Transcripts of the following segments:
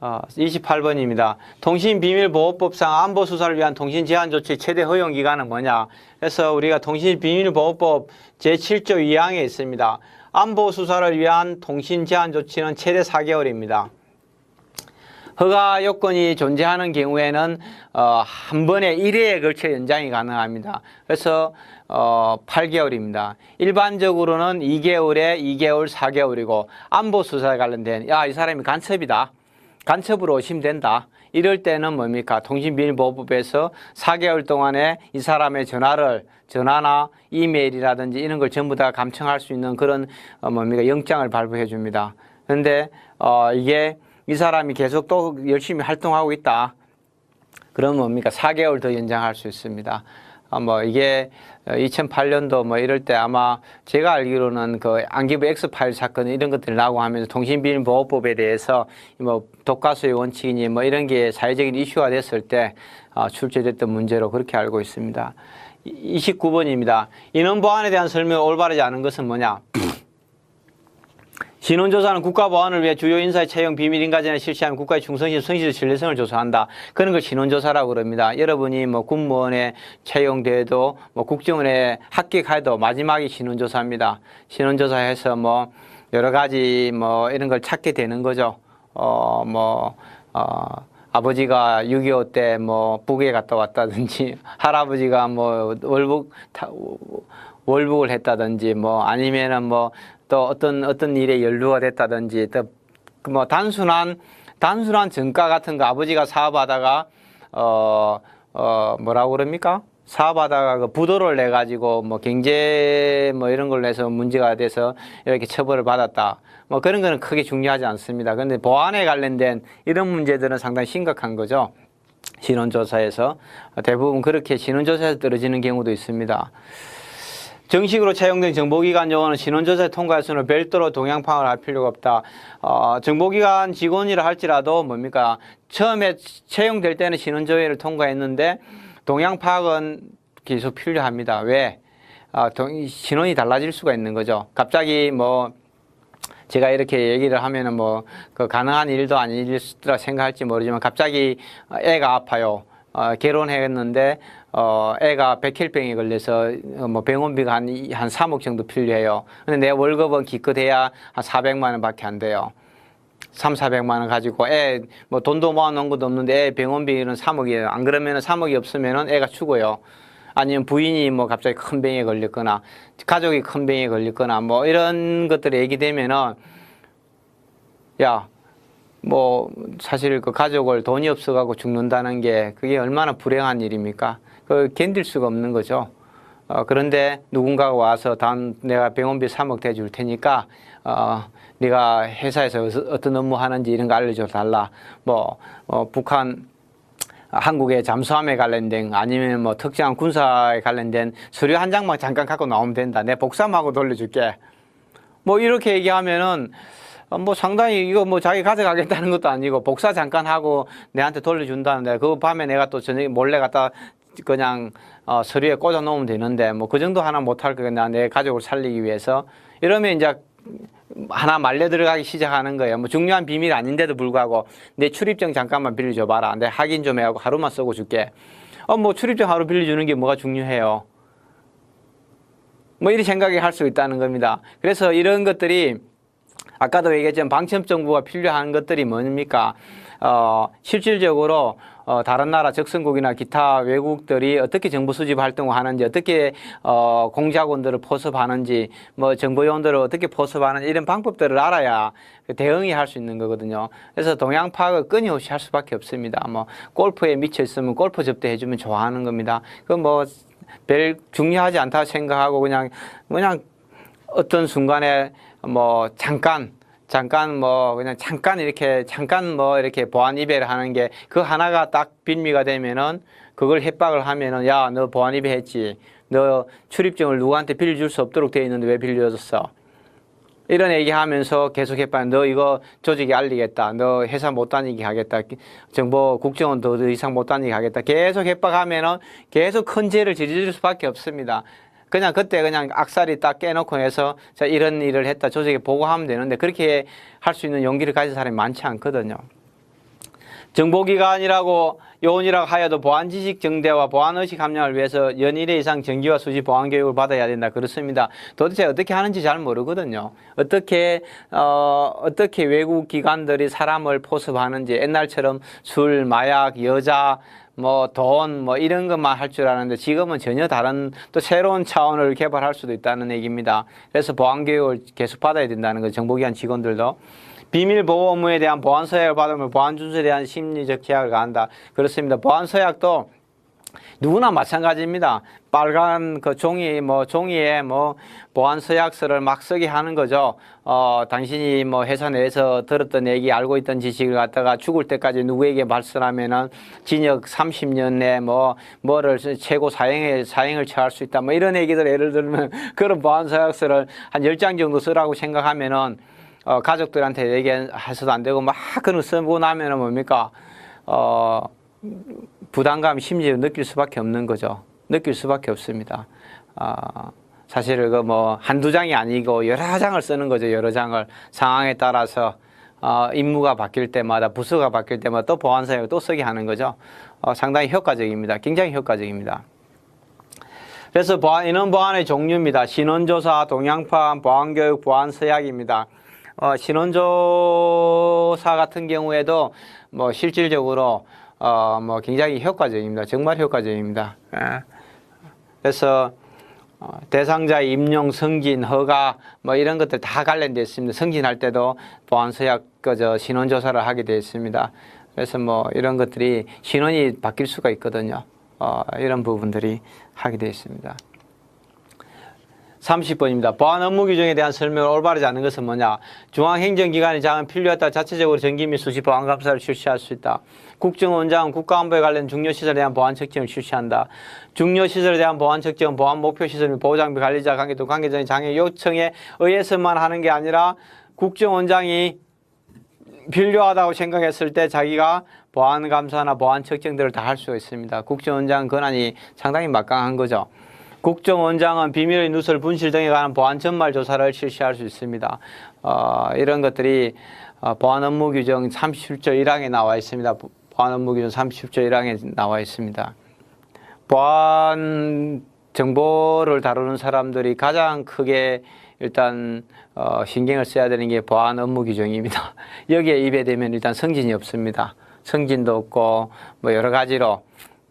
어, 28번입니다. 통신비밀보호법상 안보수사를 위한 통신제한조치 최대 허용 기간은 뭐냐? 그래서 우리가 통신비밀보호법 제7조 2항에 있습니다. 안보수사를 위한 통신제한조치는 최대 4개월입니다. 허가 요건이 존재하는 경우에는 어, 한 번에 1회에 걸쳐 연장이 가능합니다. 그래서 어, 8개월입니다. 일반적으로는 2개월에 2개월, 4개월이고 안보 수사에 관련된 야, 이 사람이 간첩이다. 간첩으로 오시면 된다. 이럴 때는 뭡니까? 통신비밀보호법에서 4개월 동안에 이 사람의 전화를 전화나 이메일이라든지 이런 걸 전부 다 감청할 수 있는 그런 어, 뭡니까? 영장을 발부해 줍니다. 그런데 어, 이게 이 사람이 계속 또 열심히 활동하고 있다. 그러면 뭡니까? 4개월 더 연장할 수 있습니다. 아, 뭐 이게 2008년도 뭐 이럴 때 아마 제가 알기로는 그 안기부 엑스파일 사건 이런 것들이 나오고 하면서 통신비밀보호법에 대해서 뭐 독가수의 원칙이니 뭐 이런 게 사회적인 이슈가 됐을 때 아, 출제됐던 문제로 그렇게 알고 있습니다. 29번입니다. 인원 보안에 대한 설명이 올바르지 않은 것은 뭐냐? 신원조사는 국가보안을 위해 주요 인사의 채용 비밀 인가전에 실시하는 국가의 충성심, 성실, 신뢰성을 조사한다. 그런 걸 신원조사라고 그럽니다. 여러분이 뭐 군무원에 채용돼도 뭐 국정원에 합격해도 마지막이 신원조사입니다. 신원조사해서 뭐 여러 가지 뭐 이런 걸 찾게 되는 거죠. 어, 뭐, 어, 아버지가 6.25 때 뭐 북에 갔다 왔다든지 할아버지가 뭐 월북 타- 월북을 했다든지 뭐 아니면은 뭐 또 어떤 어떤 일에 연루가 됐다든지 또 뭐 단순한 단순한 정가 같은 거 아버지가 사업하다가 어 어 뭐라고 그럽니까? 사업하다가 그 부도를 내 가지고 뭐 경제 뭐 이런 걸로 해서 문제가 돼서 이렇게 처벌을 받았다. 뭐 그런 거는 크게 중요하지 않습니다. 근데 보안에 관련된 이런 문제들은 상당히 심각한 거죠. 신원조사에서 대부분 그렇게 신원조사에서 떨어지는 경우도 있습니다. 정식으로 채용된 정보기관 요원은 신원조사에 통과했으므로 별도로 동향파악을 할 필요가 없다. 어, 정보기관 직원이라 할지라도 뭡니까 처음에 채용될 때는 신원조회를 통과했는데 동향파악은 계속 필요합니다. 왜? 아, 동- 신원이 달라질 수가 있는 거죠. 갑자기 뭐 제가 이렇게 얘기를 하면은 뭐 그 가능한 일도 아니리라 생각할지 모르지만 갑자기 애가 아파요. 어, 결혼했는데 어, 애가 백혈병에 걸려서 어, 뭐 병원비가 한, 이- 한 3억 정도 필요해요. 근데 내 월급은 기껏해야 한 400만 원밖에 안 돼요. 3, 400만 원 가지고 애 뭐 돈도 모아 놓은 것도 없는데 애 병원비는 3억이에요. 안 그러면은 3억이 없으면은 애가 죽어요. 아니면 부인이 뭐 갑자기 큰 병에 걸렸거나 가족이 큰 병에 걸렸거나 뭐 이런 것들이 얘기되면은 야, 뭐 사실 그 가족을 돈이 없어가고 죽는다는 게 그게 얼마나 불행한 일입니까? 그 견딜 수가 없는 거죠. 어, 그런데 누군가가 와서 단 내가 병원비 3억 대줄 테니까 어, 네가 회사에서 어떤 업무 하는지 이런 거 알려줘 달라. 뭐 어, 북한 한국의 잠수함에 관련된 아니면 뭐 특정한 군사에 관련된 서류 한 장만 잠깐 갖고 나오면 된다. 내 복사하고 돌려줄게. 뭐 이렇게 얘기하면은 어, 뭐 상당히 이거 뭐 자기 가져가겠다는 것도 아니고 복사 잠깐 하고 내한테 돌려준다는데 그 밤에 내가 또 저녁에 몰래 갖다 그냥 어, 서류에 꽂아 놓으면 되는데 뭐 그 정도 하나 못할 거겠나 내 가족을 살리기 위해서 이러면 이제 하나 말려 들어가기 시작하는 거예요. 뭐 중요한 비밀 아닌데도 불구하고 내 출입증 잠깐만 빌려줘 봐라. 내 확인 좀 해하고 하루만 쓰고 줄게. 어 뭐 출입증 하루 빌려주는 게 뭐가 중요해요. 뭐 이런 생각이 할 수 있다는 겁니다. 그래서 이런 것들이 아까도 얘기했지만 방첩 정부가 필요한 것들이 뭡니까? 어, 실질적으로 어, 다른 나라 적성국이나 기타 외국들이 어떻게 정보 수집 활동을 하는지, 어떻게 어, 공작원들을 포섭하는지, 뭐 정보요원들을 어떻게 포섭하는지 이런 방법들을 알아야 그 대응이 할 수 있는 거거든요. 그래서 동향 파악을 끊임없이 할 수밖에 없습니다. 뭐 골프에 미쳐 있으면 골프 접대해주면 좋아하는 겁니다. 그뭐별 중요하지 않다 생각하고 그냥 그냥 어떤 순간에 뭐 잠깐 잠깐 뭐 그냥 잠깐 이렇게 잠깐 뭐 이렇게 보안 이배를 하는 게 그 하나가 딱 빌미가 되면은 그걸 협박을 하면은 야 너 보안 이배 했지. 너 출입증을 누구한테 빌려줄 수 없도록 돼 있는데 왜 빌려줬어? 이런 얘기하면서 계속 협박 너 이거 조직에 알리겠다. 너 회사 못 다니게 하겠다. 정보 국정원 더 이상 못 다니게 하겠다. 계속 협박하면은 계속 큰 죄를 저지를 수밖에 없습니다. 그냥 그때 그냥 악살이 딱 깨놓고 해서 자 이런 일을 했다 조직에 보고하면 되는데 그렇게 할 수 있는 용기를 가진 사람이 많지 않거든요. 정보기관이라고 요원이라고 하여도 보안 지식 정대와 보안 의식 함량을 위해서 연일회 이상 정기와 수시 보안 교육을 받아야 된다 그렇습니다. 도대체 어떻게 하는지 잘 모르거든요. 어떻게 어 어떻게 외국 기관들이 사람을 포섭하는지 옛날처럼 술, 마약, 여자 뭐 돈 뭐 이런 것만 할 줄 아는데 지금은 전혀 다른 또 새로운 차원을 개발할 수도 있다는 얘기입니다. 그래서 보안 교육을 계속 받아야 된다는 거 정보기관 직원들도 비밀 보호 업무에 대한 보안 서약을 받으면 보안 준수에 대한 심리적 제약을 가한다. 그렇습니다. 보안 서약도 누구나 마찬가지입니다. 빨간 그 종이 뭐 종이에 뭐 보안 서약서를 막 쓰게 하는 거죠. 어 당신이 뭐 회사 내에서 들었던 얘기 알고 있던 지식을 갖다가 죽을 때까지 누구에게 발설하면은 징역 30년 내뭐 뭐를 최고 사형에 사형을 처할 수 있다. 뭐 이런 얘기들 예를 들면 그런 보안 서약서를 한 10장 정도 쓰라고 생각하면은 어 가족들한테 얘기해서도 안 되고 막 그런 거 쓰고 나면은 뭡니까? 어 부담감, 심리를 느낄 수밖에 없는 거죠. 느낄 수밖에 없습니다. 아, 사실 그뭐 한두 장이 아니고 여러 장을 쓰는 거죠. 여러 장을 상황에 따라서 어, 임무가 바뀔 때마다 부서가 바뀔 때마다 또 보안 사역을 또 쓰게 하는 거죠. 어, 상당히 효과적입니다. 굉장히 효과적입니다. 그래서 보안, 인원 보안의 종류입니다. 신원조사, 동향판, 보안교육, 보안서약입니다. 어, 신원조사 같은 경우에도 뭐 실질적으로 어, 뭐 굉장히 효과적입니다. 정말 효과적입니다. 예. 그래서 어, 대상자 임용, 승진, 허가 뭐 이런 것들 다 관련되어 있습니다. 승진할 때도 보안서약 그저 신원조사를 하게 되어 있습니다. 그래서 뭐 이런 것들이 신원이 바뀔 수가 있거든요. 어, 이런 부분들이 하게 되어 있습니다. 30번입니다. 보안 업무 규정에 대한 설명을 올바르지 않은 것은 뭐냐? 중앙행정기관의 장은 필요했다 자체적으로 정기 및 수시 보안 감사를 실시할 수 있다. 국정원장은 국가안보에 관련 중요시설에 대한 보안 측정을 실시한다. 중요시설에 대한 보안 측정은 보안 목표 시설 및 보호장비 관리자 관계도 관계자의 장애 요청에 의해서만 하는 게 아니라 국정원장이 필요하다고 생각했을 때 자기가 보안 감사나 보안 측정들을 다 할 수 있습니다. 국정원장 권한이 상당히 막강한 거죠. 국정원장은 비밀의 누설, 분실 등에 관한 보안 전말 조사를 실시할 수 있습니다. 어, 이런 것들이 어, 보안 업무 규정 37조 1항에 나와 있습니다. 보안 업무 규정 37조 1항에 나와 있습니다. 보안 정보를 다루는 사람들이 가장 크게 일단 어, 신경을 써야 되는 게 보안 업무 규정입니다. 여기에 입에 대면 일단 승진이 없습니다. 승진도 없고 뭐 여러 가지로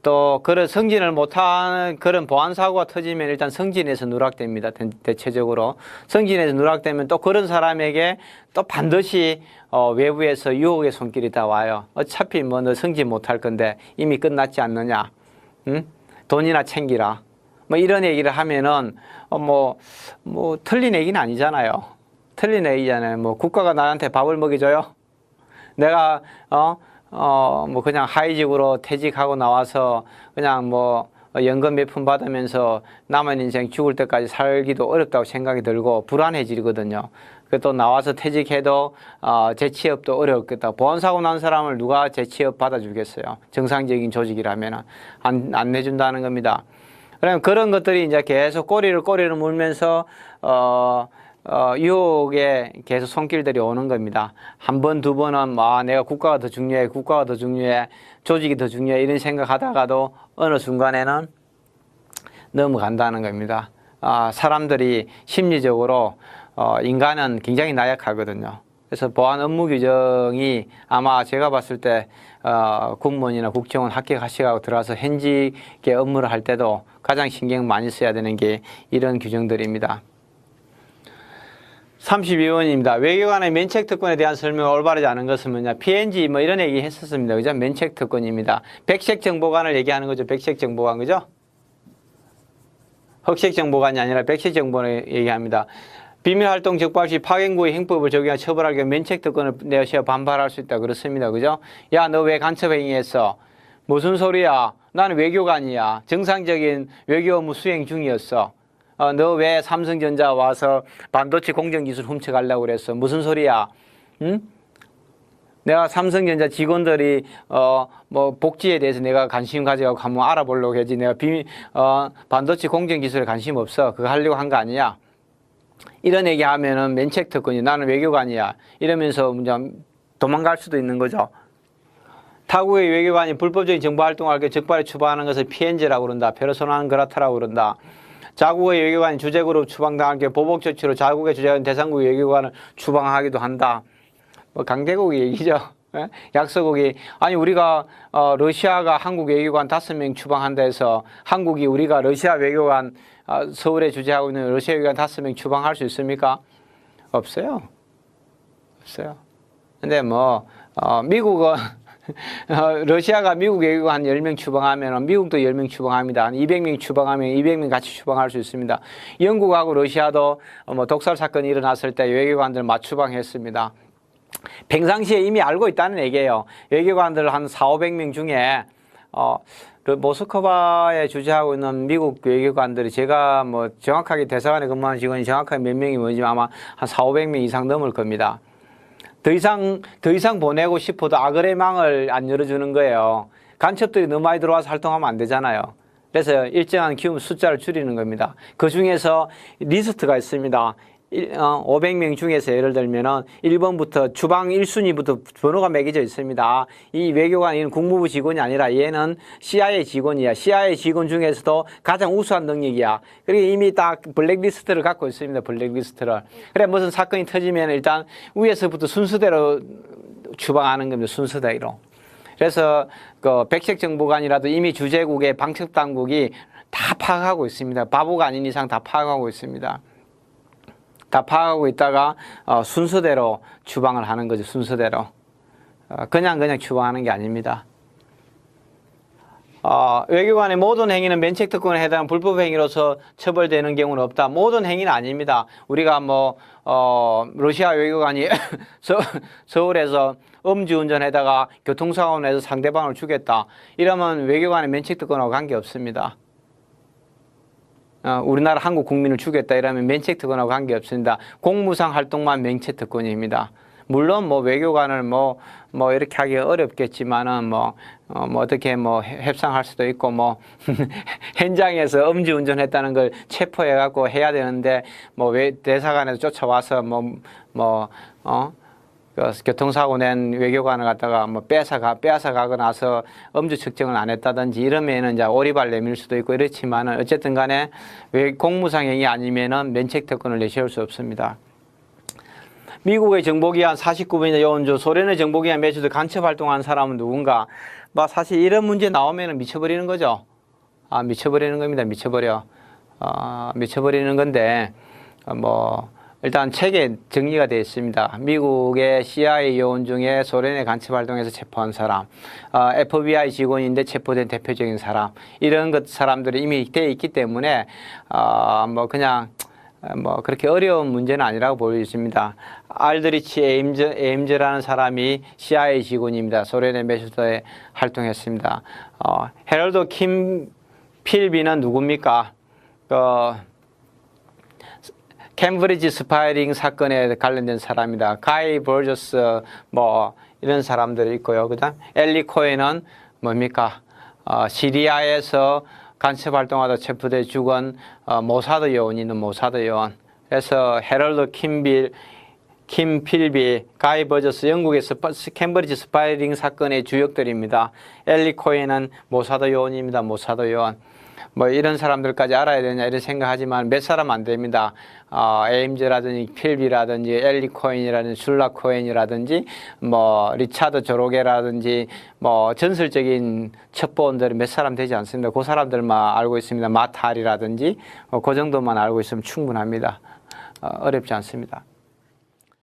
또 그런 승진을 못하는 그런 보안 사고가 터지면 일단 승진에서 누락됩니다. 대- 대체적으로 승진에서 누락되면 또 그런 사람에게 또 반드시 어, 외부에서 유혹의 손길이 다 와요. 어차피 뭐 너 승진 못할 건데 이미 끝났지 않느냐? 응? 돈이나 챙기라. 뭐 이런 얘기를 하면은 어, 뭐, 뭐 틀린 얘기는 아니잖아요. 틀린 얘기잖아요. 뭐 국가가 나한테 밥을 먹여줘요. 내가 어, 어, 뭐 그냥 하이직으로 퇴직하고 나와서 그냥 뭐 연금 몇 푼 받으면서 남은 인생 죽을 때까지 살기도 어렵다고 생각이 들고 불안해지거든요. 그또 나와서 퇴직해도 어, 재취업도 어렵겠다. 보안사고 난 사람을 누가 재취업 받아주겠어요? 정상적인 조직이라면 안, 안 내준다는 겁니다. 그러면 그런 것들이 이제 계속 꼬리를 꼬리를 물면서 어, 어, 유혹에 계속 손길들이 오는 겁니다. 한 번, 두 번은 뭐, 아, 내가 국가가 더 중요해, 국가가 더 중요해, 조직이 더 중요해, 이런 생각하다가도 어느 순간에는 넘어간다는 겁니다. 아, 사람들이 심리적으로 어, 인간은 굉장히 나약하거든요. 그래서 보안 업무 규정이 아마 제가 봤을 때 어, 공무원이나 국정원 합격하시고 들어와서 현직의 업무를 할 때도 가장 신경 많이 써야 되는 게 이런 규정들입니다. 32번입니다. 외교관의 면책 특권에 대한 설명을 올바르지 않은 것은 뭐냐. PNG 뭐 이런 얘기 했었습니다. 그죠? 면책 특권입니다. 백색 정보관을 얘기하는 거죠. 백색 정보관. 그죠? 흑색 정보관이 아니라 백색 정보를 얘기합니다. 비밀활동 적발 시 파견구의 행법을 적용해 처벌하기 위해 면책 특권을 내셔 반발할 수 있다. 그렇습니다. 그죠? 야, 너 왜 간첩행위했어? 무슨 소리야? 나는 외교관이야. 정상적인 외교 업무 수행 중이었어. 어, 너 왜 삼성전자 와서 반도체 공정기술 훔쳐가려고 그랬어? 무슨 소리야? 응? 내가 삼성전자 직원들이 어 뭐 복지에 대해서 내가 관심 가져가고 한번 알아보려고 했지 내가 비밀 어 반도체 공정 기술에 관심 없어 그거 하려고 한 거 아니야 이런 얘기 하면은 면책 특권이 나는 외교관이야 이러면서 이제 도망갈 수도 있는 거죠 타국의 외교관이 불법적인 정보 활동을 할때 적발에 추방하는 것을 피해자라고 그런다. 페르소나는 그렇다라고 그런다. 자국의 외교관이 주재국으로 추방당할 경우 보복 조치로 자국의 주재관 대상국 외교관을 추방하기도 한다. 뭐 강대국의 얘기죠. 예? 약소국이 아니 우리가 어, 러시아가 한국 외교관 다섯 명 추방한다 해서 한국이 우리가 러시아 외교관 어, 서울에 주재하고 있는 러시아 외교관 다섯 명 추방할 수 있습니까? 없어요. 없어요. 근데 뭐 어, 미국은 어, 러시아가 미국 외교관 한 10명 추방하면 미국도 10명 추방합니다. 한 200명 추방하면 200명 같이 추방할 수 있습니다. 영국하고 러시아도 어, 뭐 독살 사건이 일어났을 때 외교관들 맞추방했습니다. 평상시에 이미 알고 있다는 얘기예요. 외교관들 한 4, 500명 중에 어, 그 모스크바에 주재하고 있는 미국 외교관들이 제가 뭐 정확하게 대사관에 근무하는 직원이 정확하게 몇 명이 뭐지만 아마 한 4, 500명 이상 넘을 겁니다. 더 이상 더 이상 보내고 싶어도 아그레 망을 안 열어주는 거예요. 간첩들이 너무 많이 들어와서 활동하면 안 되잖아요. 그래서 일정한 기업 숫자를 줄이는 겁니다. 그 중에서 리스트가 있습니다. 일- 어, 500명 중에서 예를 들면은 1번부터 주방 1순위부터 번호가 매겨져 있습니다. 이 외교관은 국무부 직원이 아니라 얘는 CIA 직원이야. CIA 직원 중에서도 가장 우수한 능력이야. 그리고 이미 딱 블랙리스트를 갖고 있습니다. 블랙리스트를. 그래 무슨 사건이 터지면 일단 위에서부터 순서대로 추방하는 겁니다. 순서대로. 그래서 그 백색 정보관이라도 이미 주재국의 방첩 당국이 다 파악하고 있습니다. 바보가 아닌 이상 다 파악하고 있습니다. 다 파악하고 있다가 어, 순서대로 추방을 하는 거죠. 순서대로. 어, 그냥 그냥 추방하는 게 아닙니다. 어, 외교관의 모든 행위는 면책 특권에 해당하는 불법 행위로서 처벌되는 경우는 없다. 모든 행위는 아닙니다. 우리가 뭐 어, 러시아 외교관이 서, 서울에서 음주운전에다가 교통사고 내서 상대방을 죽였다. 이러면 외교관의 면책 특권하고 관계 없습니다. 어, 우리나라 한국 국민을 죽였다 이러면 면책 특권하고 관계 없습니다. 공무상 활동만 면책 특권입니다. 물론 뭐 외교관을 뭐, 뭐 이렇게 하기 어렵겠지만은 뭐, 어, 뭐 어떻게 뭐 해- 협상할 수도 있고 뭐 현장에서 음주운전 했다는 걸 체포해 갖고 해야 되는데 뭐왜 대사관에서 쫓아와서 뭐, 뭐, 어? 그 교통사고 낸 외교관을 갖다가 뭐 뺏어가 뺏어 가고 나서 음주 측정을 안 했다든지 이러면은 이제 오리발 내밀 수도 있고 이렇지만은 어쨌든 간에 왜 공무상행위 아니면은 면책 특권을 내세울 수 없습니다. 미국의 정보기관 49번이나 요원조 소련의 정보기관 매주도 간첩 활동한 사람은 누군가 뭐 사실 이런 문제 나오면은 미쳐버리는 거죠. 아 미쳐버리는 겁니다. 미쳐버려. 아 미쳐버리는 건데 어, 뭐 일단 책에 정리가 되어 있습니다. 미국의 CIA 요원 중에 소련의 간첩 활동에서 체포한 사람, 어, FBI 직원인데 체포된 대표적인 사람 이런 것 사람들이 이미 되어 있기 때문에 어, 뭐 그냥 어, 뭐 그렇게 어려운 문제는 아니라고 보여집니다. 알드리치 에임즈, 에임즈라는 사람이 CIA 직원입니다. 소련의 메시도에 활동했습니다. 어, 헤럴드 킴 필비는 누굽니까? 그 캠브리지 스파이링 사건에 관련된 사람이다. 가이 버저스 뭐 이런 사람들이 있고요. 그다음 엘리 코엔은 뭡니까? 어, 시리아에서 간첩 활동하다 체포돼 죽은 어, 모사드 요원이 있는 모사드 요원. 그래서 헤럴드 킴빌 킴 필비, 가이 버저스 영국의 스파, 캠브리지 스파이링 사건의 주역들입니다. 엘리 코엔은 모사드 요원입니다. 모사드 요원. 뭐 이런 사람들까지 알아야 되냐 이런 생각하지만 몇 사람 안 됩니다. 어, 에임즈라든지 필비라든지 엘리 코인이라든지 줄라 코인이라든지 뭐 리차드 조로게라든지 뭐 전설적인 첩보원들이 몇 사람 되지 않습니다. 그 사람들만 알고 있습니다. 마탈이라든지 어, 그 정도만 알고 있으면 충분합니다. 어, 어렵지 않습니다.